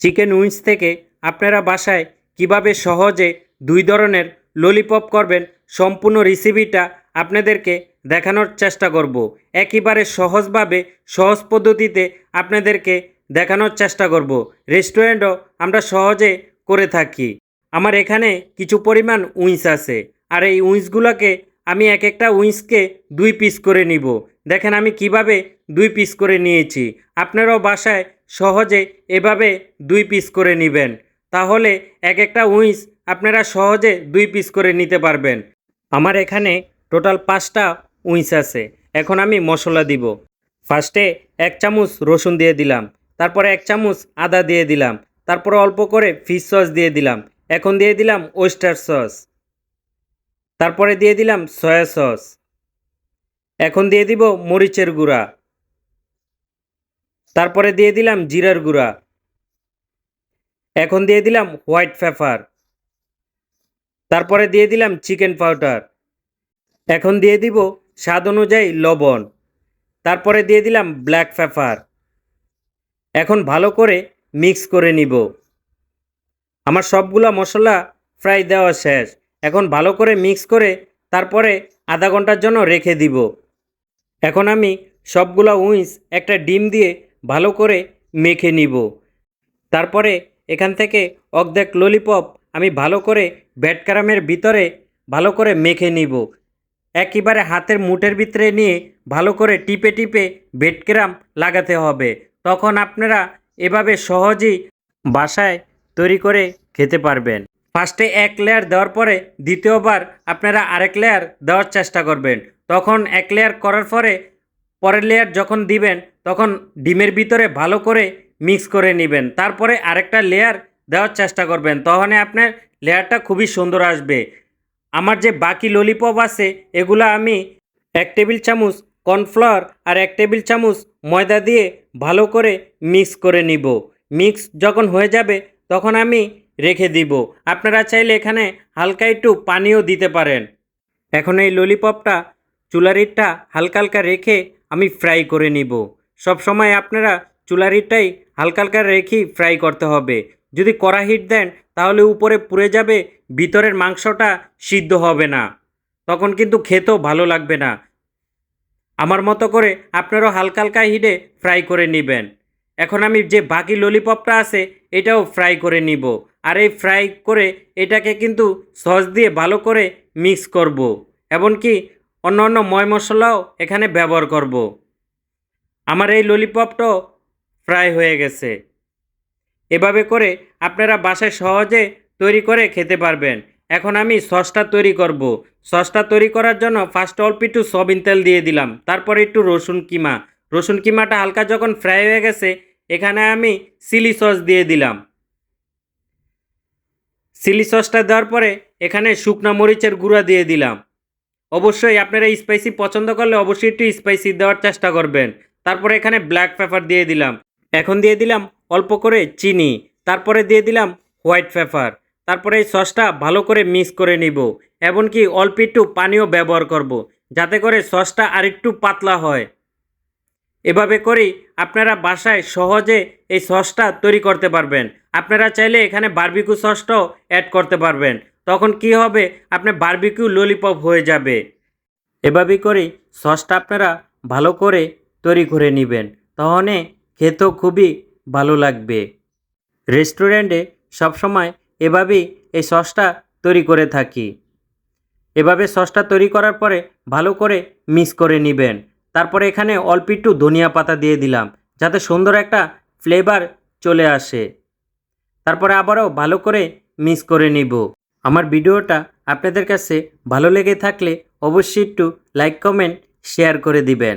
Chicken wings থেকে আপনারা বাসায় কীভাবে সহজে দুই ধরনের ললিপপ করবেন, সম্পূর্ণ রেসিপিটা আপনাদেরকে দেখানোর চেষ্টা করব। একেবারে সহজভাবে, সহজ পদ্ধতিতে আপনাদেরকে দেখানোর চেষ্টা করব। রেস্টুরেন্টও আমরা সহজে করে থাকি। আমার এখানে কিছু পরিমাণ উইংস আছে। আর এই উইংসগুলোকে আমি এক একটা উইংসকে দুই পিস করে নিব। দেখেন আমি কীভাবে দুই পিস করে নিয়েছি। আপনারাও বাসায় সহজে এভাবে দুই পিস করে নেবেন। তাহলে এক একটা উইংস আপনারা সহজে দুই পিস করে নিতে পারবেন। আমার এখানে টোটাল পাঁচটা উইংস আছে। এখন আমি মশলা দিব। ফার্স্টে এক চামচ রসুন দিয়ে দিলাম। তারপরে এক চামচ আদা দিয়ে দিলাম। তারপরে অল্প করে ফিশ সস দিয়ে দিলাম। এখন দিয়ে দিলাম ওয়েস্টার সস তারপরে দিয়ে দিলাম সয়া সস এখন দিয়ে দিব মরিচের গুঁড়া। তারপরে দিয়ে দিলাম জিরার গুঁড়া। এখন দিয়ে দিলাম হোয়াইট পেপার। তারপরে দিয়ে দিলাম চিকেন পাউডার। এখন দিয়ে দিব স্বাদ অনুযায়ী লবণ। তারপরে দিয়ে দিলাম ব্ল্যাক পেপার। এখন ভালো করে মিক্স করে নিব। আমার সবগুলা মশলা ফ্রাই দেওয়া শেষ। এখন ভালো করে মিক্স করে তারপরে আধা ঘণ্টার জন্য রেখে দিব। এখন আমি সবগুলা উইংস একটা ডিম দিয়ে ভালো করে মেখে নিব। তারপরে এখান থেকে অর্ধেক ললিপপ আমি ভালো করে ব্যাটকারামের ভিতরে ভালো করে মেখে নিব। একেবারে হাতের মুঠের ভিতরে নিয়ে ভালো করে টিপে টিপে বেডক্রাম লাগাতে হবে। তখন আপনারা এভাবে সহজেই বাসায় তৈরি করে খেতে পারবেন। ফার্স্টে এক লেয়ার দেওয়ার পরে দ্বিতীয়বার আপনারা আরেক লেয়ার দেওয়ার চেষ্টা করবেন। তখন এক লেয়ার করার পরে পরের লেয়ার যখন দিবেন, তখন ডিমের ভিতরে ভালো করে মিক্স করে নেবেন। তারপরে আরেকটা লেয়ার দেওয়ার চেষ্টা করবেন। তখন আপনার লেয়ারটা খুবই সুন্দর আসবে। আমার যে বাকি ললিপপ আছে, এগুলো আমি এক টেবিল চামচ কর্নফ্লাওয়ার আর এক টেবিল চামচ ময়দা দিয়ে ভালো করে মিক্স করে নিব। মিক্স যখন হয়ে যাবে, তখন আমি রেখে দিব। আপনারা চাইলে এখানে হালকা একটু পানিও দিতে পারেন। এখন এই ললিপপটা চুলারিটটা হালকা হালকা রেখে আমি ফ্রাই করে নিব। সব সময় আপনারা চুলারিটাই হালকা হালকা রেখেই ফ্রাই করতে হবে। যদি কড়া হিট দেন, তাহলে উপরে পুড়ে যাবে, ভিতরের মাংসটা সিদ্ধ হবে না। তখন কিন্তু খেতেও ভালো লাগবে না। আমার মতো করে আপনারাও হালকা হালকা হিটে ফ্রাই করে নেবেন। এখন আমি যে বাকি ললিপপটা আছে, এটাও ফ্রাই করে নিব। আর এই ফ্রাই করে এটাকে কিন্তু সস দিয়ে ভালো করে মিক্স করব। এমনকি অন্য অন্য ময় মশলাও এখানে ব্যবহার করব। আমার এই ললিপপটাও ফ্রাই হয়ে গেছে। এভাবে করে আপনারা বাসায় সহজে তৈরি করে খেতে পারবেন। এখন আমি সসটা তৈরি করব। সসটা তৈরি করার জন্য ফার্স্ট অল্প একটু সবিন তেল দিয়ে দিলাম। তারপরে একটু রসুন কিমা। রসুন কিমাটা হালকা যখন ফ্রাই হয়ে গেছে, এখানে আমি চিলি সস দিয়ে দিলাম। চিলি সসটা দেওয়ার পরে এখানে শুকনা মরিচের গুঁড়া দিয়ে দিলাম। অবশ্যই আপনারা স্পাইসি পছন্দ করলে অবশ্যই একটু স্পাইসি দেওয়ার চেষ্টা করবেন। তারপরে এখানে ব্ল্যাক পেপার দিয়ে দিলাম। এখন দিয়ে দিলাম অল্প করে চিনি। তারপরে দিয়ে দিলাম হোয়াইট পেপার তারপরে এই সসটা ভালো করে মিক্স করে নিব। এমনকি অল্প একটু পানিও ব্যবহার করব। যাতে করে সসটা আরেকটু পাতলা হয়। এভাবে করেই আপনারা বাসায় সহজে এই সসটা তৈরি করতে পারবেন। আপনারা চাইলে এখানে বার্বিকু সসটাও অ্যাড করতে পারবেন। তখন কি হবে? আপনার বারবিকিউ ললিপপ হয়ে যাবে। এভাবেই করেই সসটা আপনারা ভালো করে তৈরি করে নেবেন। তাহলে খেতেও খুবই ভালো লাগবে। রেস্টুরেন্টে সবসময় এভাবেই এই সসটা তৈরি করে থাকি। এভাবে সসটা তৈরি করার পরে ভালো করে মিক্স করে নেবেন। তারপরে এখানে অল্প একটু ধনিয়া পাতা দিয়ে দিলাম, যাতে সুন্দর একটা ফ্লেভার চলে আসে। তারপরে আবারও ভালো করে মিক্স করে নিব। আমার ভিডিওটা আপনাদের কাছে ভালো লেগে থাকলে অবশ্যই একটু লাইক কমেন্ট শেয়ার করে দিবেন।